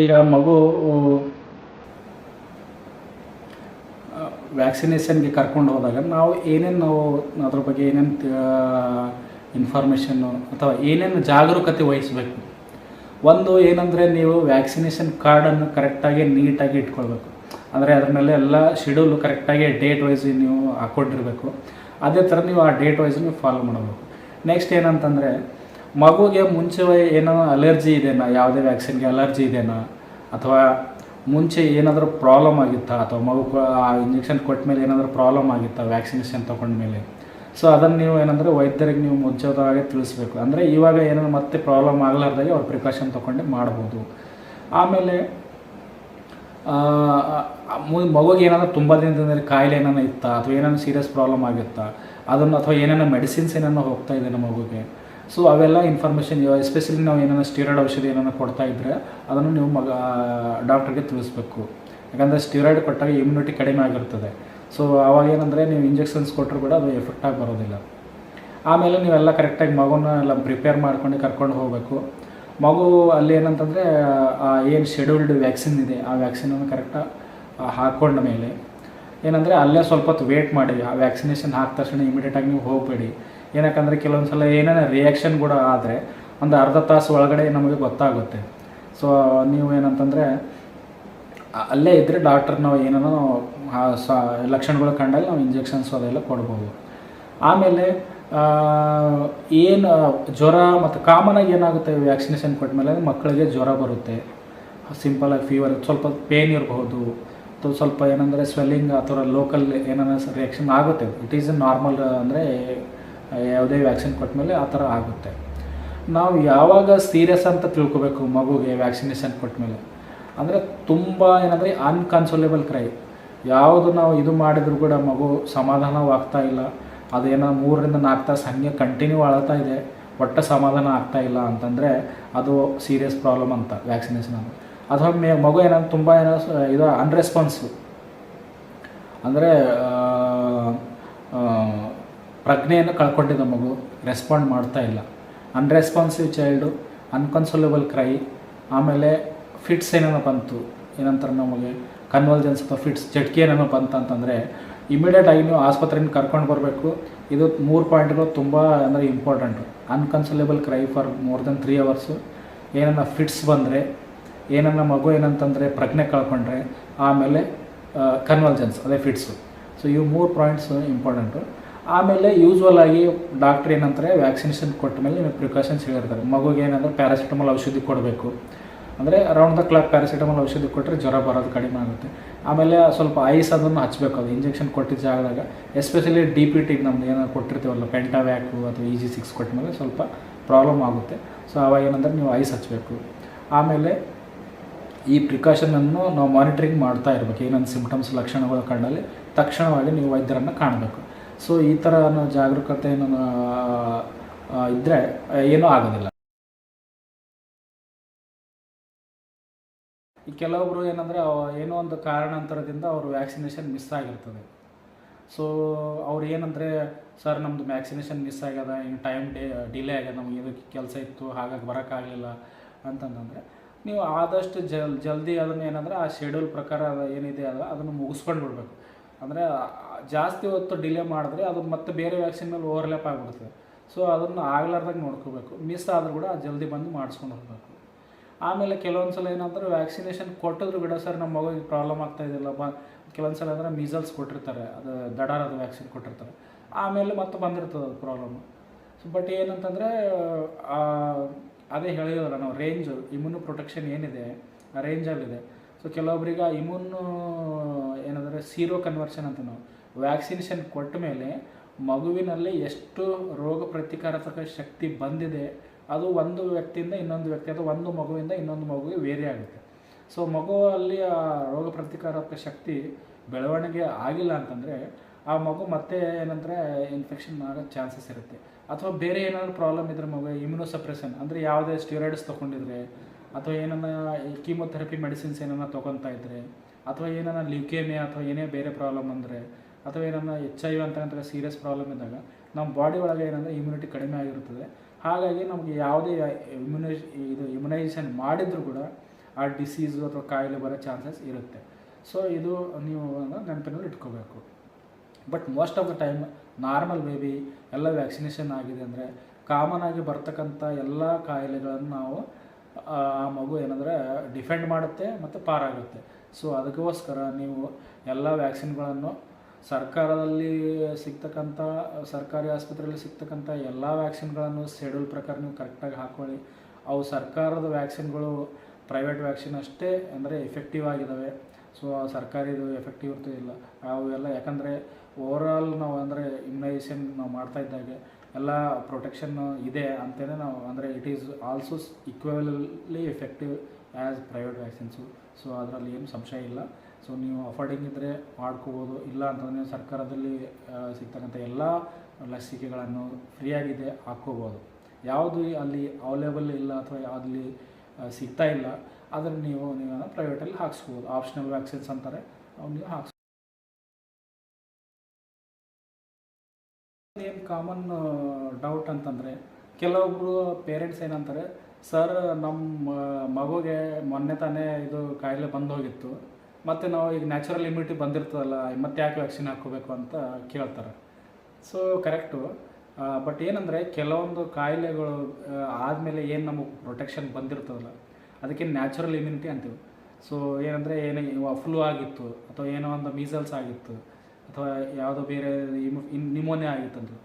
ಈಗ ಮಗು ವ್ಯಾಕ್ಸಿನೇಷನ್ಗೆ ಕರ್ಕೊಂಡು ಹೋದಾಗ ನಾವು ಏನೇನು ನಾವು ಅದ್ರ ಬಗ್ಗೆ ಏನೇನು ಇನ್ಫಾರ್ಮೇಷನ್ನು ಅಥವಾ ಏನೇನು ಜಾಗರೂಕತೆ ವಹಿಸಬೇಕು? ಒಂದು ಏನಂದರೆ ನೀವು ವ್ಯಾಕ್ಸಿನೇಷನ್ ಕಾರ್ಡನ್ನು ಕರೆಕ್ಟಾಗಿ ನೀಟಾಗಿ ಇಟ್ಕೊಳ್ಬೇಕು. ಅಂದರೆ ಅದ್ರ ಮೇಲೆ ಎಲ್ಲ ಶೆಡ್ಯೂಲು ಕರೆಕ್ಟಾಗಿ ಡೇಟ್ ವೈಸ್ ನೀವು ಹಾಕ್ಕೊಂಡಿರ್ಬೇಕು. ಅದೇ ಥರ ನೀವು ಆ ಡೇಟ್ ವೈಸ್ ನೀವು ಫಾಲೋ ಮಾಡಬೇಕು. ನೆಕ್ಸ್ಟ್ ಏನಂತಂದರೆ ಮಗುಗೆ ಮುಂಚೆ ಏನೋ ಅಲರ್ಜಿ ಇದೆಯಾ ಯಾವುದೇ ವ್ಯಾಕ್ಸಿನ್ಗೆ ಅಲರ್ಜಿ ಇದೆಯಾ ಅಥವಾ ಮುಂಚೆ ಏನಾದರೂ ಪ್ರಾಬ್ಲಮ್ ಆಗಿತ್ತಾ? ಅಥವಾ ಮಗು ಆ ಇಂಜೆಕ್ಷನ್ ಕೊಟ್ಟ ಮೇಲೆ ಏನಾದರೂ ಪ್ರಾಬ್ಲಮ್ ಆಗಿತ್ತಾ ವ್ಯಾಕ್ಸಿನೇಷನ್ ತೊಗೊಂಡ್ಮೇಲೆ ಸೊ ಅದನ್ನು ನೀವು ಏನಂದರೆ ವೈದ್ಯರಿಗೆ ನೀವು ಮುಂಚಿತವಾಗಿ ತಿಳಿಸ್ಬೇಕು. ಅಂದರೆ ಇವಾಗ ಏನಾದ್ರು ಮತ್ತೆ ಪ್ರಾಬ್ಲಮ್ ಆಗಲಾರ್ದಾಗೆ ಅವ್ರು ಪ್ರಿಕಾಷನ್ ತೊಗೊಂಡು ಮಾಡ್ಬೋದು. ಆಮೇಲೆ ಮಗುಗೆ ಏನಾದರೂ ತುಂಬ ದಿನದಿಂದ ಕಾಯಿಲೆ ಏನಾನ ಇತ್ತಾ? ಅಥವಾ ಏನಾದ್ರು ಸೀರಿಯಸ್ ಪ್ರಾಬ್ಲಮ್ ಆಗಿತ್ತಾ? ಅದನ್ನು ಅಥವಾ ಏನೇನೋ ಮೆಡಿಸಿನ್ಸ್ ಏನಾರ ಹೋಗ್ತಾ ಇದೆ ಮಗುಗೆ? ಸೊ ಅವೆಲ್ಲ ಇನ್ಫಾರ್ಮೇಷನ್ ಎಸ್ಪೆಷಲಿ ನಾವು ಏನಾರ ಸ್ಟೀರಾಯ್ಡ್ ಔಷಧಿ ಏನಾರ ಕೊಡ್ತಾ ಇದ್ದರೆ ಅದನ್ನು ನೀವು ಮಗ ಡಾಕ್ಟ್ರಿಗೆ ತಿಳಿಸ್ಬೇಕು. ಯಾಕಂದರೆ ಸ್ಟೀರಾಯ್ಡ್ ಕೊಟ್ಟಾಗ ಇಮ್ಯುನಿಟಿ ಕಡಿಮೆ ಆಗಿರ್ತದೆ. ಸೊ ಅವಾಗ ಏನಂದರೆ ನೀವು ಇಂಜೆಕ್ಷನ್ಸ್ ಕೊಟ್ಟರು ಕೂಡ ಅದು ಎಫೆಕ್ಟ್ ಆಗಿ ಬರೋದಿಲ್ಲ. ಆಮೇಲೆ ನೀವೆಲ್ಲ ಕರೆಕ್ಟಾಗಿ ಮಗುನ ಎಲ್ಲ ಪ್ರಿಪೇರ್ ಮಾಡ್ಕೊಂಡು ಕರ್ಕೊಂಡು ಹೋಗಬೇಕು. ಮಗು ಅಲ್ಲಿ ಏನಂತಂದರೆ ಏನು ಶೆಡ್ಯೂಲ್ಡ್ ವ್ಯಾಕ್ಸಿನ್ ಇದೆ, ಆ ವ್ಯಾಕ್ಸಿನನ್ನು ಕರೆಕ್ಟಾಗಿ ಹಾಕ್ಕೊಂಡ ಮೇಲೆ. ಏನಂದರೆ ಅಲ್ಲೇ ಸ್ವಲ್ಪ ಹೊತ್ತು ವೇಟ್ ಮಾಡಿ, ಆ ವ್ಯಾಕ್ಸಿನೇಷನ್ ಹಾಕಿದ ತಕ್ಷಣ ಇಮಿಡಿಯೇಟಾಗಿ ನೀವು ಹೋಗಬೇಡಿ. ಏನಕ್ಕಂದರೆ ಕೆಲವೊಂದು ಸಲ ಏನೇನೋ ರಿಯಾಕ್ಷನ್ ಕೂಡ ಆದರೆ ಒಂದು ಅರ್ಧ ತಾಸು ಒಳಗಡೆ ನಮಗೆ ಗೊತ್ತಾಗುತ್ತೆ. ಸೊ ನೀವು ಏನಂತಂದರೆ ಅಲ್ಲೇ ಇದ್ದರೆ ಡಾಕ್ಟರ್ ನಾವು ಏನೇನೋ ಸ, ಲಕ್ಷಣಗಳು ಕಂಡಲ್ಲಿ ನಾವು ಇಂಜೆಕ್ಷನ್ಸ್ ಅದೆಲ್ಲ ಕೊಡ್ಬೋದು. ಆಮೇಲೆ ಏನು ಜ್ವರ ಮತ್ತು ಕಾಮನಾಗಿ ಏನಾಗುತ್ತೆ ವ್ಯಾಕ್ಸಿನೇಷನ್ ಕೊಟ್ಟಮೇಲೆ ಮಕ್ಕಳಿಗೆ ಜ್ವರ ಬರುತ್ತೆ. ಸಿಂಪಲಾಗಿ ಫೀವರ್ ಸ್ವಲ್ಪ ಪೇನ್ ಇರಬಹುದು ಅಥವಾ ಸ್ವಲ್ಪ ಏನಂದರೆ ಸ್ವೆಲ್ಲಿಂಗ್ ಅಥವಾ ಲೋಕಲ್ ಏನಾರ ರಿಯಾಕ್ಷನ್ ಆಗುತ್ತೆ. ಇಟ್ ಈಸ್ ನಾರ್ಮಲ್ ಅಂದರೆ ಯಾವುದೇ ವ್ಯಾಕ್ಸಿನ್ ಕೊಟ್ಟಮೇಲೆ ಆ ಥರ ಆಗುತ್ತೆ. ನಾವು ಯಾವಾಗ ಸೀರಿಯಸ್ ಅಂತ ತಿಳ್ಕೊಬೇಕು ಮಗುಗೆ ವ್ಯಾಕ್ಸಿನೇಷನ್ ಕೊಟ್ಟಮೇಲೆ ಅಂದರೆ ತುಂಬ ಏನಂದರೆ ಅನ್ಕನ್ಸೋಲೇಬಲ್ ಕ್ರೈ ಯಾವುದು ನಾವು ಇದು ಮಾಡಿದರೂ ಕೂಡ ಮಗು ಸಮಾಧಾನವಾಗ್ತಾ ಇಲ್ಲ. ಅದೇನೋ ಮೂರರಿಂದ ನಾಲ್ಕು ತಾಸು ಹಾಗೆ ಕಂಟಿನ್ಯೂ ಆಳ್ತಾ ಇದೆ. ಒಟ್ಟು ಸಮಾಧಾನ ಆಗ್ತಾ ಇಲ್ಲ ಅಂತಂದರೆ ಅದು ಸೀರಿಯಸ್ ಪ್ರಾಬ್ಲಮ್ ಅಂತ ವ್ಯಾಕ್ಸಿನೇಷನ್ ಅಂತ ಅಥವಾ ಮಗು ಏನಂದ್ರೆ ತುಂಬ ಏನೋ ಇದು ಅನ್ರೆಸ್ಪಾನ್ಸು ಅಂದರೆ ಪ್ರಜ್ಞೆಯನ್ನು ಕಳ್ಕೊಂಡಿದ್ದ ಮಗು ರೆಸ್ಪಾಂಡ್ ಮಾಡ್ತಾ ಇಲ್ಲ. ಅನ್ರೆಸ್ಪಾನ್ಸಿವ್ ಚೈಲ್ಡು ಅನ್ಕನ್ಸೋಲೇಬಲ್ ಕ್ರೈ ಆಮೇಲೆ ಫಿಟ್ಸ್ ಏನೇನೋ ಬಂತು. ಏನಂತಾರೆ ನಮಗೆ ಕನ್ವಲ್ಜೆನ್ಸ್ ಅಥವಾ ಫಿಟ್ಸ್ ಜಟ್ಕಿ ಏನೇನೋ ಬಂತು ಅಂತಂದರೆ ಇಮಿಡಿಯೇಟ್ ಆಗಿ ನೀವು ಆಸ್ಪತ್ರೆಯಿಂದ ಕರ್ಕೊಂಡು ಬರಬೇಕು. ಇದು ಮೂರು ಪಾಯಿಂಟ್ಗಳು ತುಂಬ ಅಂದರೆ important unconsolable cry for more then three hours ಏನನ್ನ ಫಿಟ್ಸ್ ಬಂದರೆ, ಏನನ್ನ ಮಗು ಏನಂತಂದರೆ ಪ್ರಜ್ಞೆ ಕಳ್ಕೊಂಡ್ರೆ, ಆಮೇಲೆ ಕನ್ವಲ್ಜೆನ್ಸ್ ಅದೇ ಫಿಟ್ಸು ಸೊ ಇವು ಮೂರು ಪಾಯಿಂಟ್ಸು ಇಂಪಾರ್ಟೆಂಟು ಆಮೇಲೆ ಯೂಸ್ವಲ್ ಆಗಿ ಡಾಕ್ಟ್ರ್ ಏನಂತಾರೆ ವ್ಯಾಕ್ಸಿನೇಷನ್ ಕೊಟ್ಟ ಮೇಲೆ ನಿಮಗೆ ಪ್ರಿಕಾಷನ್ಸ್ ಹೇಳಿರ್ತಾರೆ. ಮಗುಗೆ ಏನಂದ್ರೆ ಪ್ಯಾರಾಸಿಟಮಲ್ ಔಷಧಿ ಕೊಡಬೇಕು. ಅಂದರೆ ಅರೌಂಡ್ ದ ಕ್ಲಾಕ್ ಪ್ಯಾರಾಸಿಟಮಲ್ ಔಷಧಿ ಕೊಟ್ಟರೆ ಜ್ವರ ಬರೋದು ಕಡಿಮೆ ಆಗುತ್ತೆ. ಆಮೇಲೆ ಸ್ವಲ್ಪ ಐಸ್ ಅದನ್ನು ಹಚ್ಚಬೇಕು ಅದು ಇಂಜೆಕ್ಷನ್ ಕೊಟ್ಟಿದ್ದ ಜಾಗದಾಗ ಎಸ್ಪೆಷಲಿ ಡಿ ಪಿ ಟಿಗೆ ನಮ್ದು ಏನಾದ್ರು ಕೊಟ್ಟಿರ್ತೀವಲ್ಲ ಪೆಂಟಾವ್ಯಾಕು ಅಥವಾ ಇ ಜಿ ಸಿಕ್ಸ್ ಕೊಟ್ಟ ಮೇಲೆ ಸ್ವಲ್ಪ ಪ್ರಾಬ್ಲಮ್ ಆಗುತ್ತೆ. ಸೊ ಅವಾಗ ಏನಂದ್ರೆ ನೀವು ಐಸ್ ಹಚ್ಚಬೇಕು ಆಮೇಲೆ ಈ ಪ್ರಿಕಾಷನನ್ನು ನಾವು ಮಾನಿಟ್ರಿಂಗ್ ಮಾಡ್ತಾ ಇರಬೇಕು. ಏನೊಂದು ಸಿಂಪ್ಟಮ್ಸ್ ಲಕ್ಷಣಗಳು ಕಂಡಲ್ಲಿ ತಕ್ಷಣವಾಗಿ ನೀವು ವೈದ್ಯರನ್ನು ಕಾಣಬೇಕು. ಸೊ ಈ ಥರ ನಾವು ಜಾಗರೂಕತೆಯನ್ನು ಇದ್ದರೆ ಏನೂ ಆಗೋದಿಲ್ಲ. ಈ ಕೆಲವೊಬ್ಬರು ಏನಂದರೆ ಏನೋ ಒಂದು ಕಾರಣಾಂತರದಿಂದ ಅವರು ವ್ಯಾಕ್ಸಿನೇಷನ್ ಮಿಸ್ ಆಗಿರ್ತದೆ. ಸೊ ಅವ್ರು ಏನಂದರೆ, ಸರ್ ನಮ್ಮದು ವ್ಯಾಕ್ಸಿನೇಷನ್ ಮಿಸ್ ಆಗ್ಯದ, ಇನ್ನು ಟೈಮ್ ಡೇ, ಡಿಲೇ ಆಗ್ಯದ, ನಮ್ಗೆ ಇದಕ್ಕೆ ಕೆಲಸ ಇತ್ತು, ಹಾಗಾಗಿ ಬರೋಕ್ಕಾಗಲಿಲ್ಲ ಅಂತಂತಂದರೆ, ನೀವು ಆದಷ್ಟು ಜಲ್, ಜಲ್ದಿ ಅದನ್ನು ಏನಂದ್ರೆ, ಆ ಶೆಡ್ಯೂಲ್ ಪ್ರಕಾರ ಏನಿದೆ ಅದನ್ನು ಮುಗಿಸ್ಕೊಂಡು ಬಿಡಬೇಕು ಅಂದರೆ ಜಾಸ್ತಿ ಹೊತ್ತು ಡಿಲೇ ಮಾಡಿದ್ರೆ ಅದು ಮತ್ತೆ ಬೇರೆ ವ್ಯಾಕ್ಸಿನ್ ಮೇಲೆ ಓವರ್ಲ್ಯಾಪ್ ಆಗಿಬಿಡ್ತದೆ. ಸೊ ಅದನ್ನು ಆಗ್ಲಾರ್ದಾಗ ನೋಡ್ಕೋಬೇಕು. ಮಿಸ್ ಆದರೂ ಕೂಡ ಜಲ್ದಿ ಬಂದು ಮಾಡಿಸ್ಕೊಂಡು ಹೋಗಬೇಕು. ಆಮೇಲೆ ಕೆಲವೊಂದು ಸಲ ಏನಂದ್ರೆ ವ್ಯಾಕ್ಸಿನೇಷನ್ ಕೊಟ್ಟಿದ್ರು ಬಿಡ ಸರ್ ನಮ್ಮ ಮಗುವಿಗೆ ಪ್ರಾಬ್ಲಮ್ ಆಗ್ತಾ ಇದೆಯಲ್ಲ ಬ ಕೆಲವೊಂದು ಸಲ ಅಂದರೆ ಮೀಸಲ್ಸ್ ಕೊಟ್ಟಿರ್ತಾರೆ. ಅದು ದಡಾರದ ವ್ಯಾಕ್ಸಿನ್ ಕೊಟ್ಟಿರ್ತಾರೆ. ಆಮೇಲೆ ಮತ್ತೆ ಬಂದಿರ್ತದೆ ಅದು ಪ್ರಾಬ್ಲಮ್ ಸೊ ಬಟ್ ಏನಂತಂದರೆ ಅದೇ ಹೇಳಿದ್ರಲ್ಲ ನಾವು ರೇಂಜು ಇಮ್ಯೂನು ಪ್ರೊಟೆಕ್ಷನ್ ಏನಿದೆ, ಆ ರೇಂಜಲ್ಲಿದೆ ಸೊ ಕೆಲವೊಬ್ರಿಗೆ ಆ ಇಮ್ಯೂನು ಏನಂದರೆ ಸೀರೋ ಕನ್ವರ್ಷನ್ ಅಂತ ನಾವು. ವ್ಯಾಕ್ಸಿನೇಷನ್ ಕೊಟ್ಟ ಮೇಲೆ ಮಗುವಿನಲ್ಲಿ ಎಷ್ಟು ರೋಗ ಪ್ರತಿಕಾರಕ ಶಕ್ತಿ ಬಂದಿದೆ, ಅದು ಒಂದು ವ್ಯಕ್ತಿಯಿಂದ ಇನ್ನೊಂದು ವ್ಯಕ್ತಿ ಅಥವಾ ಒಂದು ಮಗುವಿಂದ ಇನ್ನೊಂದು ಮಗುವಿಗೆ ವೇರಿ ಆಗುತ್ತೆ. ಸೊ ಮಗುವಲ್ಲಿ ಆ ರೋಗ ಪ್ರತಿಕಾರಕ ಶಕ್ತಿ ಬೆಳವಣಿಗೆ ಆಗಿಲ್ಲ ಅಂತಂದರೆ ಆ ಮಗು ಮತ್ತೆ ಏನಂದರೆ ಇನ್ಫೆಕ್ಷನ್ ಆಗೋ ಚಾನ್ಸಸ್ ಇರುತ್ತೆ. ಅಥವಾ ಬೇರೆ ಏನಾದರೂ ಪ್ರಾಬ್ಲಮ್ ಇದ್ರೆ ಮಗು ಇಮ್ಯುನೋಸಪ್ರೆಷನ್ ಅಂದರೆ ಯಾವುದೇ ಸ್ಟೀರಾಯ್ಡ್ಸ್ ತೊಗೊಂಡಿದ್ರೆ, ಅಥವಾ ಏನನ್ನ ಕೀಮೊಥೆರಪಿ ಮೆಡಿಸಿನ್ಸ್ ಏನನ್ನ ತೊಗೊತಾ ಇದ್ರೆ, ಅಥವಾ ಏನನ್ನ ಲ್ಯೂಕೇಮಿಯಾ ಅಥವಾ ಏನೇ ಬೇರೆ ಪ್ರಾಬ್ಲಮ್ ಅಂದರೆ ಅಥವಾ ಏನನ್ನ ಎಚ್ ಐ ವಿ ಅಂತ ಸೀರಿಯಸ್ ಪ್ರಾಬ್ಲಮ್ ಇದ್ದಾಗ, ನಮ್ಮ ಬಾಡಿ ಒಳಗೆ ಏನಂದರೆ ಇಮ್ಯುನಿಟಿ ಕಡಿಮೆ ಆಗಿರುತ್ತದೆ. ಹಾಗಾಗಿ ನಮಗೆ ಯಾವುದೇ ಇಮ್ಯುನೈಸ್ ಇದು ಇಮ್ಯುನೈಸೇಷನ್ ಮಾಡಿದರೂ ಕೂಡ ಆ ಡಿಸೀಸು ಅಥವಾ ಕಾಯಿಲೆ ಬರೋ ಚಾನ್ಸಸ್ ಇರುತ್ತೆ. ಸೊ ಇದು ನೀವು ನೆನಪಿನಲ್ಲಿ ಇಟ್ಕೋಬೇಕು. But most of the time normal baby ಎಲ್ಲ ವ್ಯಾಕ್ಸಿನೇಷನ್ ಆಗಿದೆ ಅಂದರೆ ಕಾಮನ್ ಆಗಿ ಬರ್ತಕ್ಕಂಥ ಎಲ್ಲ ಕಾಯಿಲೆಗಳನ್ನು ನಾವು, ಆ ಮಗು ಏನಂದರೆ ಡಿಫೆಂಡ್ ಮಾಡುತ್ತೆ ಮತ್ತು ಪಾರಾಗುತ್ತೆ. ಸೊ ಅದಕ್ಕೋಸ್ಕರ ನೀವು ಎಲ್ಲ ವ್ಯಾಕ್ಸಿನ್ಗಳನ್ನು ಸರ್ಕಾರದಲ್ಲಿ ಸಿಗ್ತಕ್ಕಂಥ, ಸರ್ಕಾರಿ ಆಸ್ಪತ್ರೆಯಲ್ಲಿ ಸಿಗ್ತಕ್ಕಂಥ ಎಲ್ಲ ವ್ಯಾಕ್ಸಿನ್ಗಳನ್ನು ಶೆಡ್ಯೂಲ್ ಪ್ರಕಾರ ನೀವು ಕರೆಕ್ಟಾಗಿ ಹಾಕ್ಕೊಳ್ಳಿ ಅವು ಸರ್ಕಾರದ ವ್ಯಾಕ್ಸಿನ್ಗಳು, ಪ್ರೈವೇಟ್ ವ್ಯಾಕ್ಸಿನ್ ಅಷ್ಟೇ ಅಂದರೆ ಎಫೆಕ್ಟಿವ್ ಆಗಿದ್ದಾವೆ ಸೊ ಸರ್ಕಾರಿದು ಎಫೆಕ್ಟಿವ್ ಇರ್ತಿಲ್ಲ ಎಲ್ಲ ಯಾಕಂದರೆ ಓವರಾಲ್ ನಾವು ಅಂದರೆ ಇಮ್ಯುನೈಸೇಷನ್ ನಾವು ಮಾಡ್ತಾ ಇದ್ದಾಗೆ, ಎಲ್ಲ ಪ್ರೊಟೆಕ್ಷನ್ ಇದೆ ಅಂತಲೇ ನಾವು ಅಂದರೆ it is also equally effective as private vaccines so ಅದರಲ್ಲಿ ಏನು ಸಂಶಯ ಇಲ್ಲ. ಸೊ ನೀವು ಅಫೋರ್ಡಿಂಗ್ ಇದ್ದರೆ ಮಾಡ್ಕೋಬೋದು. ಇಲ್ಲ ಅಂತಂದರೆ ಸರ್ಕಾರದಲ್ಲಿ ಸಿಗ್ತಕ್ಕಂಥ ಎಲ್ಲ ಲಸಿಕೆಗಳನ್ನು ಫ್ರೀಯಾಗಿದೆ ಹಾಕ್ಕೋಬೋದು. ಯಾವುದು ಅಲ್ಲಿ ಅವೈಲೇಬಲ್ ಇಲ್ಲ ಅಥವಾ ಯಾವುದಲ್ಲಿ ಸಿಗ್ತಾ ಇಲ್ಲ ಅದನ್ನು ನೀವು ನೀವು ಪ್ರೈವೇಟಲ್ಲಿ ಹಾಕ್ಸ್ಬೋದು. ಆಪ್ಷನಲ್ ವ್ಯಾಕ್ಸಿನ್ಸ್ ಅಂತಾರೆ ಅವ್ನು ನೀವು ಹಾಕ್ಸ್ ಏನು ಕಾಮನ್ ಡೌಟ್ ಅಂತಂದರೆ ಕೆಲವೊಬ್ಬರು ಪೇರೆಂಟ್ಸ್ ಏನಂತಾರೆ ಸರ್ ನಮ್ಮ ಮಗುಗೆ ಮೊನ್ನೆ ತಾನೇ ಇದು ಕಾಯಿಲೆ ಬಂದು ಹೋಗಿತ್ತು ಮತ್ತು ನಾವು ಈಗ ನ್ಯಾಚುರಲ್ ಇಮ್ಯುನಿಟಿ ಬಂದಿರ್ತದಲ್ಲ ಮತ್ತೆ ಯಾಕೆ ವ್ಯಾಕ್ಸಿನ್ ಹಾಕೋಬೇಕು ಅಂತ ಕೇಳ್ತಾರೆ. ಸೊ ಕರೆಕ್ಟು ಬಟ್ ಏನಂದರೆ ಕೆಲವೊಂದು ಕಾಯಿಲೆಗಳು ಆದಮೇಲೆ ಏನು ನಮಗೆ ಪ್ರೊಟೆಕ್ಷನ್ ಬಂದಿರ್ತದಲ್ಲ, ಅದಕ್ಕೆ ನ್ಯಾಚುರಲ್ ಇಮ್ಯುನಿಟಿ ಅಂತೀವಿ. ಸೊ ಏನಂದರೆ ಏನೇ ಫ್ಲೂ ಆಗಿತ್ತು, ಅಥವಾ ಏನೋ ಒಂದು ಮೀಸಲ್ಸ್ ಆಗಿತ್ತು, ಅಥವಾ ಯಾವುದೋ ಬೇರೆ ನಿಮೋನಿಯಾ ಆಗಿತ್ತಂದ್ರು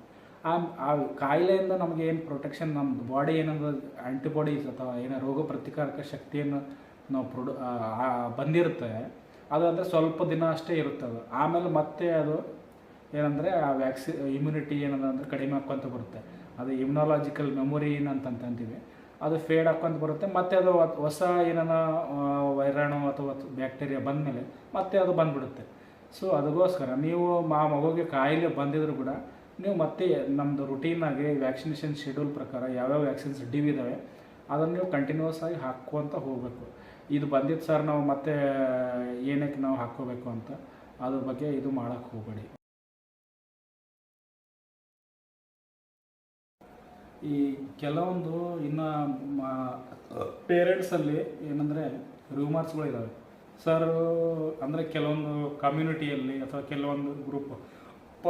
ಆ ಆ ಕಾಯಿಲೆಯಿಂದ ನಮಗೆ ಏನು ಪ್ರೊಟೆಕ್ಷನ್ ನಮ್ಮ ಬಾಡಿ ಏನಂದ್ರೆ ಆ್ಯಂಟಿಬಾಡೀಸ್ ಅಥವಾ ಏನೋ ರೋಗ ಪ್ರತಿಕಾರಕ ಶಕ್ತಿಯನ್ನು ನಾವು ಪ್ರೊಡು ಬಂದಿರುತ್ತೆ ಅದು ಅಂದರೆ ಸ್ವಲ್ಪ ದಿನ ಅಷ್ಟೇ ಇರುತ್ತೆ ಅದು. ಆಮೇಲೆ ಮತ್ತೆ ಅದು ಏನಂದರೆ ಆ ವ್ಯಾಕ್ಸಿ ಇಮ್ಯುನಿಟಿ ಏನದ ಅಂದರೆ ಕಡಿಮೆ ಹಾಕ್ಕೊಂತ ಬರುತ್ತೆ. ಅದು ಇಮ್ಯುನಾಲಜಿಕಲ್ ಮೆಮೊರಿ ಏನಂತ ಅಂತೀವಿ. ಅದು ಫೇಡ್ ಹಾಕ್ಕೊಂತ ಬರುತ್ತೆ. ಮತ್ತೆ ಅದು ಹೊಸ ಏನಾನ ವೈರಾಣು ಅಥವಾ ಬ್ಯಾಕ್ಟೀರಿಯಾ ಬಂದಮೇಲೆ ಮತ್ತೆ ಅದು ಬಂದ್ಬಿಡುತ್ತೆ. ಸೊ ಅದಕ್ಕೋಸ್ಕರ ನೀವು ಮಾ ಮಗುಗೆ ಕಾಯಿಲೆ ಬಂದಿದ್ರು ಕೂಡ ನೀವು ಮತ್ತೆ ನಮ್ಮದು ರುಟೀನಾಗಿ ವ್ಯಾಕ್ಸಿನೇಷನ್ ಶೆಡ್ಯೂಲ್ ಪ್ರಕಾರ ಯಾವ್ಯಾವ ವ್ಯಾಕ್ಸಿನ್ಸ್ ಡಿವಿದಾವೆ ಅದನ್ನು ನೀವು ಕಂಟಿನ್ಯೂಸ್ ಆಗಿ ಹಾಕ್ಕೊತ ಹೋಗಬೇಕು. ಇದು ಬಂದಿತ್ತು ಸರ್ ನಾವು ಮತ್ತೆ ಏನಕ್ಕೆ ನಾವು ಹಾಕ್ಕೋಬೇಕು ಅಂತ, ಅದ್ರ ಬಗ್ಗೆ ಇದು ಮಾಡೋಕ್ಕೆ ಹೋಗಬೇಡಿ. ಈ ಕೆಲವೊಂದು ಇನ್ನು ಪೇರೆಂಟ್ಸಲ್ಲಿ ಏನಂದರೆ ರೂಮರ್ಸ್ಗಳಿದ್ದಾವೆ ಸರ್ ಅಂದರೆ ಕೆಲವೊಂದು ಕಮ್ಯುನಿಟಿಯಲ್ಲಿ ಅಥವಾ ಕೆಲವೊಂದು ಗ್ರೂಪ್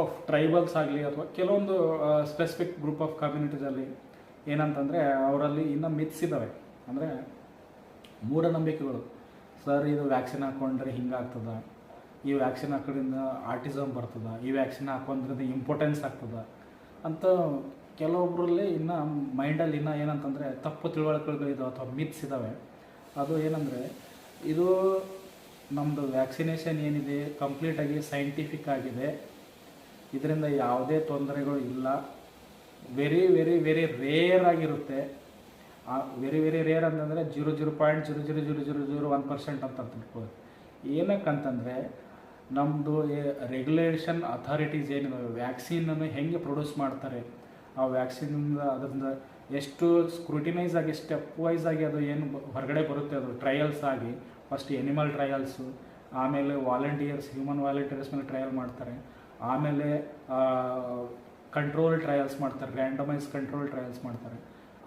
ಆಫ್ ಟ್ರೈಬಲ್ಸ್ ಆಗಲಿ ಅಥವಾ ಕೆಲವೊಂದು ಸ್ಪೆಸಿಫಿಕ್ ಗ್ರೂಪ್ ಆಫ್ ಕಮ್ಯುನಿಟೀಸಲ್ಲಿ ಏನಂತಂದರೆ ಅವರಲ್ಲಿ ಇನ್ನೂ ಮಿತ್ಸ್ ಇದ್ದಾವೆ ಅಂದರೆ ಮೂಢನಂಬಿಕೆಗಳು. ಸರ್, ಇದು ವ್ಯಾಕ್ಸಿನ್ ಹಾಕ್ಕೊಂಡ್ರೆ ಹಿಂಗಾಗ್ತದ ಈ ವ್ಯಾಕ್ಸಿನ್ ಹಾಕೋದ್ರಿಂದ ಆರ್ಟಿಸಮ್ ಬರ್ತದೆ? ಈ ವ್ಯಾಕ್ಸಿನ್ ಹಾಕೋದ್ರಿಂದ ಇಂಪಾರ್ಟೆನ್ಸ್ ಆಗ್ತದೆ? ಅಂತ ಕೆಲವೊಬ್ಬರಲ್ಲಿ ಇನ್ನು ಮೈಂಡಲ್ಲಿ ಇನ್ನೂ ಏನಂತಂದರೆ ತಪ್ಪು ತಿಳುವಳಿಕೆಗಳಿದಾವೆ ಅಥವಾ ಮಿತ್ಸ್ ಇದ್ದಾವೆ ಅದು ಏನಂದರೆ, ಇದು ನಮ್ಮದು ವ್ಯಾಕ್ಸಿನೇಷನ್ ಏನಿದೆ, ಕಂಪ್ಲೀಟಾಗಿ ಸೈಂಟಿಫಿಕ್ ಆಗಿದೆ. ಇದರಿಂದ ಯಾವುದೇ ತೊಂದರೆಗಳು ಇಲ್ಲ. ವೆರಿ ವೆರಿ ವೆರಿ ರೇರ್ ಆಗಿರುತ್ತೆ. ವೆರಿ ವೆರಿ ರೇರ್ ಅಂತಂದರೆ zero zero point zero zero zero zero zero one percent ಅಂತ ತಿಳ್ಕೊಳ್ಳಿ ಏನಕ್ಕಂತಂದರೆ ನಮ್ಮದು ರೆಗ್ಯುಲೇಷನ್ ಅಥಾರಿಟೀಸ್ ಏನಿದೆ ವ್ಯಾಕ್ಸಿನನ್ನು ಹೆಂಗೆ ಪ್ರೊಡ್ಯೂಸ್ ಮಾಡ್ತಾರೆ, ಆ ವ್ಯಾಕ್ಸಿನಿಂದ ಅದರಿಂದ ಎಷ್ಟು ಸ್ಕ್ರೂಟಿನೈಸ್ ಆಗಿ ಸ್ಟೆಪ್ ವೈಸ್ ಆಗಿ ಅದು ಏನು ಹೊರಗಡೆ ಬರುತ್ತೆ, ಅದು ಟ್ರಯಲ್ಸ್ ಆಗಿ ಫಸ್ಟ್ ಎನಿಮಲ್ ಟ್ರಯಲ್ಸು ಆಮೇಲೆ ವಾಲಂಟಿಯರ್ಸ್ ಹ್ಯೂಮನ್ ವಾಲಂಟಿಯರ್ಸ್ ಮೇಲೆ ಟ್ರಯಲ್ ಮಾಡ್ತಾರೆ, ಆಮೇಲೆ ಕಂಟ್ರೋಲ್ ಟ್ರಯಲ್ಸ್ ಮಾಡ್ತಾರೆ ರ್ಯಾಂಡಮೈಸ್ ಕಂಟ್ರೋಲ್ ಟ್ರಯಲ್ಸ್ ಮಾಡ್ತಾರೆ.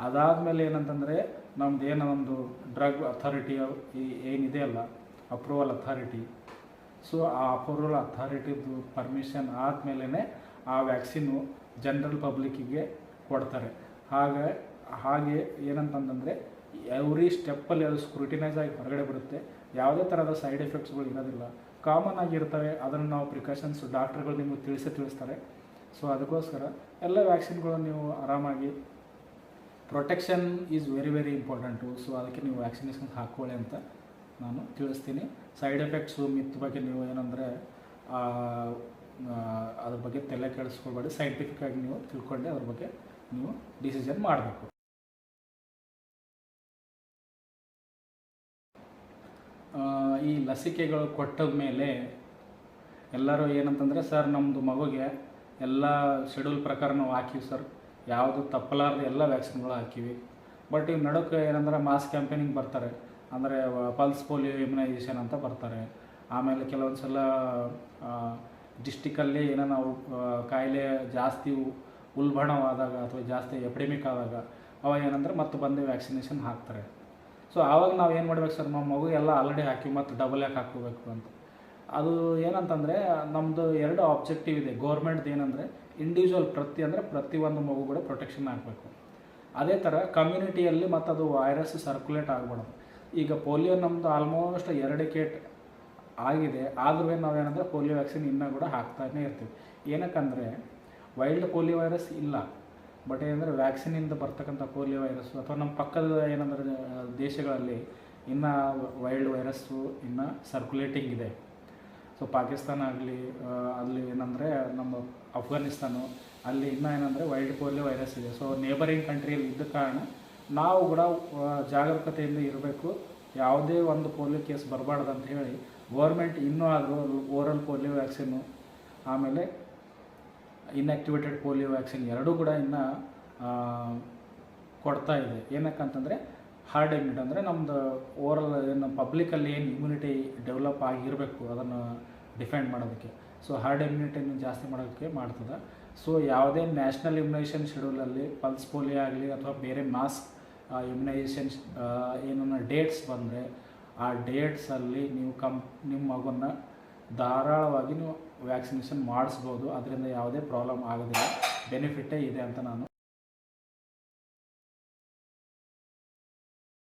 ಅದಾದಮೇಲೆ ಏನಂತಂದರೆ ನಮ್ದು ಏನೋ ಒಂದು ಡ್ರಗ್ ಅಥಾರಿಟಿ ಏನಿದೆ ಅಲ್ಲ, ಅಪ್ರೂವಲ್ ಅಥಾರಿಟಿ. ಸೊ ಆ ಅಪ್ರೂವಲ್ ಅಥಾರಿಟಿದು ಪರ್ಮಿಷನ್ ಆದಮೇಲೆ ಆ ವ್ಯಾಕ್ಸಿನ್ನು ಜನರಲ್ ಪಬ್ಲಿಕ್ಕಿಗೆ ಕೊಡ್ತಾರೆ. ಹಾಗೆ ಹಾಗೆ ಏನಂತಂದರೆ ಎವ್ರಿ ಸ್ಟೆಪ್ಪಲ್ಲಿ ಅದು ಸ್ಕ್ರೂಟಿನೈಸ್ ಆಗಿ ಹೊರಗಡೆ ಬರುತ್ತೆ ಯಾವುದೇ ಥರದ ಸೈಡ್ ಎಫೆಕ್ಟ್ಸ್ಗಳು ಇರೋದಿಲ್ಲ. ಕಾಮನ್ ಆಗಿರ್ತವೆ, ಅದನ್ನು ನಾವು ಪ್ರಿಕಾಷನ್ಸ್ ಡಾಕ್ಟ್ರುಗಳು ನಿಮಗೆ ತಿಳಿಸೇ ತಿಳಿಸ್ತಾರೆ. ಸೊ ಅದಕ್ಕೋಸ್ಕರ ಎಲ್ಲ ವ್ಯಾಕ್ಸಿನ್ಗಳನ್ನು ನೀವು ಆರಾಮಾಗಿ protection is very very important so ಅದಕ್ಕೆ ನೀವು ವ್ಯಾಕ್ಸಿನೇಷನ್ ಹಾಕ್ಕೊಳ್ಳಿ ಅಂತ ನಾನು ತಿಳಿಸ್ತೀನಿ. ಸೈಡ್ ಎಫೆಕ್ಟ್ಸು ಮಿತ್ ಬಗ್ಗೆ ನೀವು ಏನಂದರೆ ಅದ್ರ ಬಗ್ಗೆ ತಲೆ ಕೆಡಿಸ್ಕೊಳ್ಬೇಡಿ. ಸೈಂಟಿಫಿಕ್ ಆಗಿ ನೀವು ತಿಳ್ಕೊಂಡೆ ಅದ್ರ ಬಗ್ಗೆ ನೀವು ಡಿಸಿಷನ್ ಮಾಡಬೇಕು. ಈ ಲಸಿಕೆಗಳು ಕೊಟ್ಟದ ಮೇಲೆ ಎಲ್ಲರೂ ಏನಂತಂದರೆ, ಸರ್ ನಮ್ಮದು ಮಗುಗೆ ಎಲ್ಲ ಶೆಡ್ಯೂಲ್ ಪ್ರಕಾರ ನಾವು ಹಾಕಿವಿ ಸರ್. ಯಾವುದು ತಪ್ಪಲಾರ್ದು ಎಲ್ಲ ವ್ಯಾಕ್ಸಿನ್ಗಳು ಹಾಕಿವಿ. ಬಟ್ ಈಗ ನಡುಕ್ಕೆ ಏನಂದ್ರೆ ಮಾಸ್ ಕ್ಯಾಂಪೇನಿಂಗ್ ಬರ್ತಾರೆ. ಅಂದರೆ ಪಲ್ಸ್ ಪೋಲಿಯೋ ಇಮ್ಯುನೈಸೇಷನ್ ಅಂತ ಬರ್ತಾರೆ. ಆಮೇಲೆ ಕೆಲವೊಂದು ಸಲ ಡಿಸ್ಟಿಕಲ್ಲಿ ಏನೋ ನಾವು ಕಾಯಿಲೆ ಜಾಸ್ತಿ ಉಲ್ಬಣವಾದಾಗ ಅಥವಾ ಜಾಸ್ತಿ ಎಪಿಡೆಮಿಕ್ ಆದಾಗ ಅವ ಏನಂದ್ರೆ ಮತ್ತೆ ಬಂದು ವ್ಯಾಕ್ಸಿನೇಷನ್ ಹಾಕ್ತಾರೆ. ಸೊ ಆವಾಗ ನಾವು ಏನು ಮಾಡ್ಬೇಕು ಸರ್? ನಮ್ಮ ಮಗು ಎಲ್ಲ ಆಲ್ರೆಡಿ ಹಾಕಿ ಮತ್ತು ಡಬಲ್ ಯಾಕೆ ಹಾಕೋಬೇಕು ಅಂತ. ಅದು ಏನಂತಂದರೆ ನಮ್ಮದು ಎರಡು ಆಬ್ಜೆಕ್ಟಿವ್ ಇದೆ. ಗೌರ್ಮೆಂಟ್ದು ಏನಂದರೆ ಇಂಡಿವಿಜುವಲ್ ಪ್ರತಿ ಅಂದರೆ ಪ್ರತಿಯೊಂದು ಮಗು ಕೂಡ ಪ್ರೊಟೆಕ್ಷನ್ ಆಗಬೇಕು. ಅದೇ ಥರ ಕಮ್ಯುನಿಟಿಯಲ್ಲಿ ಮತ್ತು ಅದು ವೈರಸ್ ಸರ್ಕ್ಯುಲೇಟ್ ಆಗಬಾರ್ದು. ಈಗ ಪೋಲಿಯೋ ನಮ್ಮದು ಆಲ್ಮೋಸ್ಟ್ ಎರಡು ಕೇಟ್ ಆಗಿದೆ. ಆದ್ರೂ ನಾವೇನಂದರೆ ಪೋಲಿಯೋ ವ್ಯಾಕ್ಸಿನ್ ಇನ್ನೂ ಕೂಡ ಹಾಕ್ತಾನೇ ಇರ್ತೀವಿ. ಏನಕ್ಕಂದರೆ ವೈಲ್ಡ್ ಪೋಲಿಯೋ ವೈರಸ್ ಇಲ್ಲ. ಬಟ್ ಏನಂದರೆ ವ್ಯಾಕ್ಸಿನಿಂದ ಬರ್ತಕ್ಕಂಥ ಪೋಲಿಯೋ ವೈರಸ್ಸು ಅಥವಾ ನಮ್ಮ ಪಕ್ಕದ ಏನಂದರೆ ದೇಶಗಳಲ್ಲಿ ಇನ್ನು ವೈಲ್ಡ್ ವೈರಸ್ಸು ಇನ್ನು ಸರ್ಕ್ಯುಲೇಟಿಂಗ್ ಇದೆ. ಸೊ ಪಾಕಿಸ್ತಾನ ಆಗಲಿ ಅಲ್ಲಿ ಏನಂದರೆ, ನಮ್ಮ ಅಫ್ಘಾನಿಸ್ತಾನು ಅಲ್ಲಿ ಇನ್ನೂ ಏನಂದರೆ ವೈಲ್ಡ್ ಪೋಲಿಯೋ ವೈರಸ್ ಇದೆ. ಸೊ ನೇಬರಿಂಗ್ ಕಂಟ್ರಿಯಲ್ಲಿ ಇದ್ದ ಕಾರಣ ನಾವು ಕೂಡ ಜಾಗರೂಕತೆಯಿಂದ ಇರಬೇಕು. ಯಾವುದೇ ಒಂದು ಪೋಲಿಯೋ ಕೇಸ್ ಬರಬಾರ್ದು ಅಂತ ಹೇಳಿ ಗೌರ್ಮೆಂಟ್ ಇನ್ನೂ ಆದರೂ ಓರಲ್ ಪೋಲಿಯೋ ವ್ಯಾಕ್ಸಿನ್ನು ಆಮೇಲೆ ಇನ್ಆಕ್ಟಿವೇಟೆಡ್ ಪೋಲಿಯೋ ವ್ಯಾಕ್ಸಿನ್ ಎರಡೂ ಕೂಡ ಇನ್ನು ಕೊಡ್ತಾ ಇದೆ. ಏನಕ್ಕಂತಂದರೆ ಹಾರ್ಡ್ ಇಮ್ಯುನಿಟಿ ಅಂದರೆ ನಮ್ಮದು ಓವರಲ್ ಏನು ಪಬ್ಲಿಕಲ್ಲಿ ಏನು ಇಮ್ಯುನಿಟಿ ಡೆವಲಪ್ ಆಗಿರಬೇಕು ಅದನ್ನು ಡಿಫೆಂಡ್ ಮಾಡೋದಕ್ಕೆ. ಸೊ ಹಾರ್ಡ್ ಇಮ್ಯುನಿಟಿಯನ್ನು ಜಾಸ್ತಿ ಮಾಡೋದಕ್ಕೆ ಮಾಡ್ತದೆ. ಸೊ ಯಾವುದೇ ನ್ಯಾಷನಲ್ ಇಮ್ಯುನೈಸೇಷನ್ ಶೆಡ್ಯೂಲಲ್ಲಿ ಪಲ್ಸ್ ಪೋಲಿಯೋ ಆಗಲಿ ಅಥವಾ ಬೇರೆ ಮಾಸ್ಕ್ ಇಮ್ಯುನೈಸೇಷನ್ ಏನನ್ನ ಡೇಟ್ಸ್ ಬಂದರೆ ಆ ಡೇಟ್ಸಲ್ಲಿ ನೀವು ಕಂ, ನಿಮ್ಮ ಮಗುನ ಧಾರಾಳವಾಗಿ ನೀವು ವ್ಯಾಕ್ಸಿನೇಷನ್ ಮಾಡಿಸ್ಬೋದು. ಅದರಿಂದ ಯಾವುದೇ ಪ್ರಾಬ್ಲಮ್ ಆಗೋದಿಲ್ಲ. ಬೆನಿಫಿಟ್ಟೇ ಇದೆ ಅಂತ ನಾನು